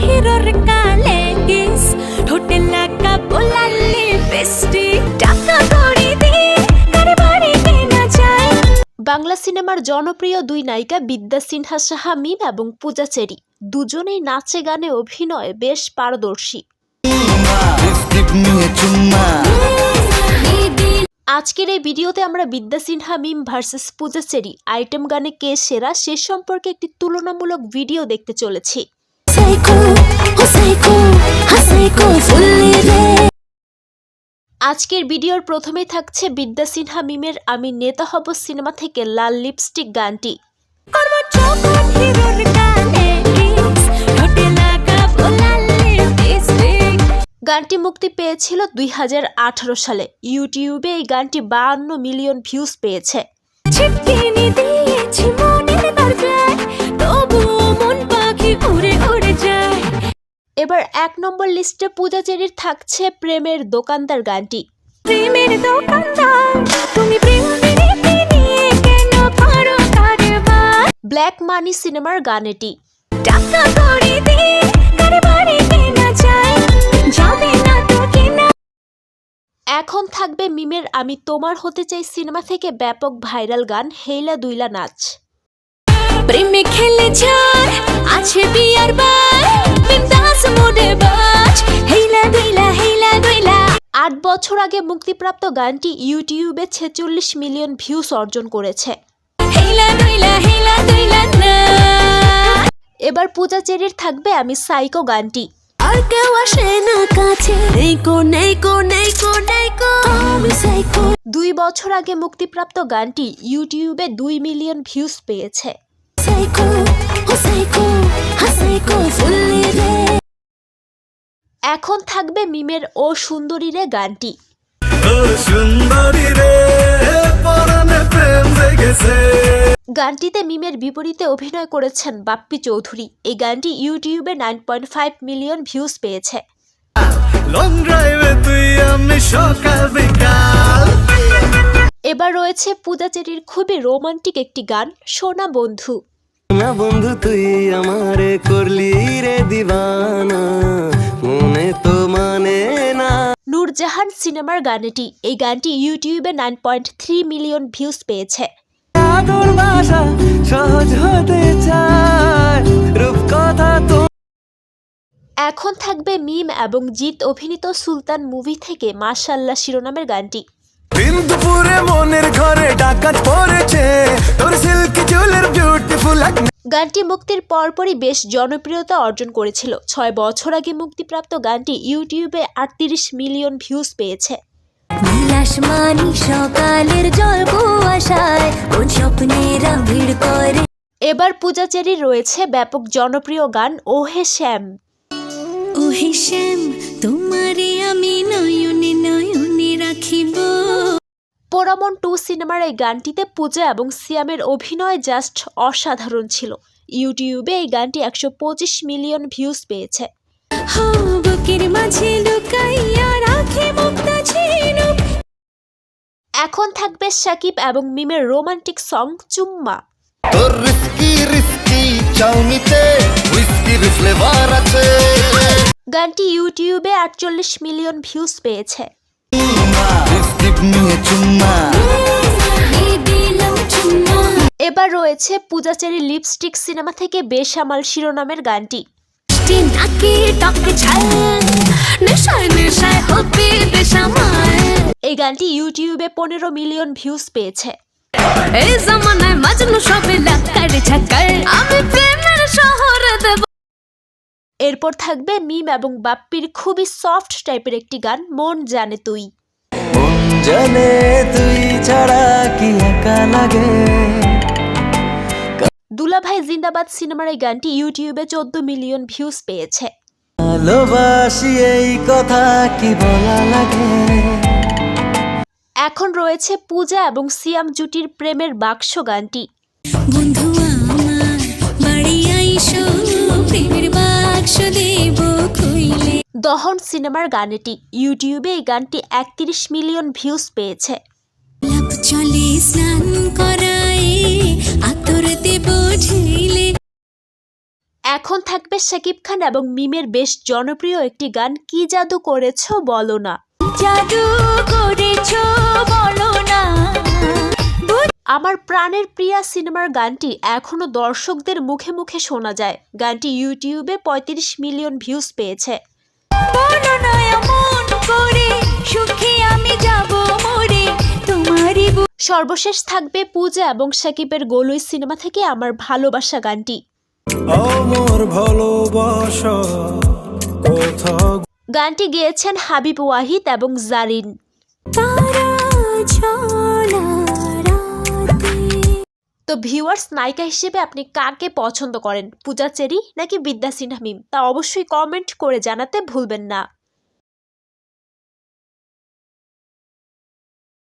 হিরোর কালে kiss lipstick টাকা বাংলা সিনেমার জনপ্রিয় দুই নায়িকা বিদ্যা সিনহা সাহা, মিম এবং পূজা চেরি। দুজনেই নাচে, গানে অভিনয় বেশ পারদর্শী। আজকের এই ভিডিওতে আমরা বিদ্যা সিনহা, মিম ভার্সেস পূজা চেরি, আইটেম গানে কে সেরা সে সম্পর্কে একটি তুলনামূলক ভিডিও দেখতে চলেছি। আজকের ভিডিওর প্রথমেই থাকছে বিদ্যা সিনহা মিমের আমি নেতা হব সিনেমা থেকে লাল লিপস্টিক গানটি। গানটি মুক্তি পেয়েছিল দুই হাজার আঠারো সালে। ইউটিউবে এই গানটি বাহান্ন মিলিয়ন ভিউজ পেয়েছে। এবার এক নম্বর লিস্টে পূজা চেরির থাকছে প্রেমের দোকানদার গানটি। প্রেমের দোকানদার তুমি প্রেম ব্ল্যাক মানি সিনেমার গান এটি টাকা কার এখন থাকবে মিমের আমি তোমার হতে চাই সিনেমা থেকে ব্যাপক ভাইরাল গান হেইলা দুইলা নাচ। প্রেমে খেলে বছর আগে মুক্তিপ্রাপ্ত গানটি ইউটিউবে ছেচল্লিশ মিলিয়ন ভিউজ অর্জন করেছে। এবার পূজা চেরির থাকবে আমি সাইকো গানটি। আর কেউ আসে না কাছে। আমি সাইকো। দুই বছর আগে মুক্তিপ্রাপ্ত গানটি ইউটিউবে দুই মিলিয়ন ভিউজ পেয়েছে। সাইকো ও সাইকো হাসাইকো ফুল্লি রে এখন থাকবে মিমের ও সুন্দরী রে গানটি গানটিতে মিমের বিপরীতে অভিনয় করেছেন বাপ্পি চৌধুরী। এই গানটি ইউটিউবে nine point five million views পেয়েছে। এবার রয়েছে পূজা চেরির খুবই রোমান্টিক একটি গান সোনা বন্ধু। না বন্ধু তুই আমারে করলি রে দিবানা। মনে তো মানে না। নূরজাহান সিনেমার গান এটি এই গানটি ইউটিউবে nine point three million views পেয়েছে। আদর ভাষা সহজ হতে চায় রূপ কথা তো এখন থাকবে মিম এবং জিৎ অভিনীত সুলতান মুভি থেকে মাশাল্লাহ শিরোনামের গানটি। দিন দুপুরে মনের ঘরে ডাকাত পড়েছে তোর সিল্কি গানটি মুক্তির পরপরই বেশ জনপ্রিয়তা অর্জন করেছিল। ছয় বছর আগে মুক্তিপ্রাপ্ত গানটি ইউটিউবে আটত্রিশ মিলিয়ন ভিউজ পেয়েছে। সকালের জল করে। এবার পূজা চেরির রয়েছে ব্যাপক জনপ্রিয় গান ওহে শ্যাম। ও হিসেম পোরামন টু সিনেমার এই গানটিতে পূজা এবং সিয়ামের অভিনয় জাস্ট অসাধারণ ছিল। ইউটিউবে এই গানটি একশো পঁচিশ মিলিয়ন ভিউজ পেয়েছে। এখন থাকবে সাকিব এবং মিমের রোমান্টিক সং চুম্মা। গানটি ইউটিউবে আটচল্লিশ মিলিয়ন ভিউজ পেয়েছে। এবার রয়েছে পূজাচেরি লিপস্টিক সিনেমা থেকে বেসামাল শিরোনামের গানটি। এই গানটি ইউটিউবে পনেরো মিলিয়ন ভিউজ পেয়েছে। এই জামানায় মাজনু সবে লাক্কার ঝাক্কার আমি প্রেমের শহরে দেব। এরপর থাকবে মিম এবং বাপ্পির খুবই সফট টাইপের একটি গান মন জানে তুই। মন জানে তুই ছাড়া কি একা লাগে? দুলাভাই জিন্দাবাদ সিনেমার এই গানটি ইউটিউবে চোদ্দ মিলিয়ন ভিউজ পেয়েছে। ভালোবাসি এই কথা কি বলা লাগে? এখন রয়েছে পূজা এবং সিয়াম জুটির প্রেমের বাক্স গানটি। বন্ধু আমার বাড়ি আইসো প্রেমের বাক্স দেব খুইলে দহন সিনেমার গানেটি ইউটিউবে এই গানটি একত্রিশ মিলিয়ন ভিউজ পেয়েছে। লাভ চলে স্নান করায় আতর দেব এখন থাকবে শাকিব খান এবং মিমের বেশ জনপ্রিয় একটি গান কি জাদু করেছ বলো না জাদু করেছ বলো না। আমার প্রাণের প্রিয়া সিনেমার গানটি এখনও দর্শকদের মুখে মুখে শোনা যায়। গানটি ইউটিউবে পঁয়ত্রিশ মিলিয়ন ভিউজ পেয়েছে। সর্বশেষ থাকবে পূজা এবং সাকিবের গোলুই সিনেমা থেকে আমার ভালোবাসা গানটি। আমার ভালোবাসা কথা গানটি গেয়েছেন হাবিব ওয়াহিদ এবং জারিন। তারা তো ভিউয়ার্স নায়িকা হিসেবে আপনি কাকে পছন্দ করেন? পূজা চেরি নাকি বিদ্যা সিনহা মিম? তা অবশ্যই কমেন্ট করে জানাতে ভুলবেন না।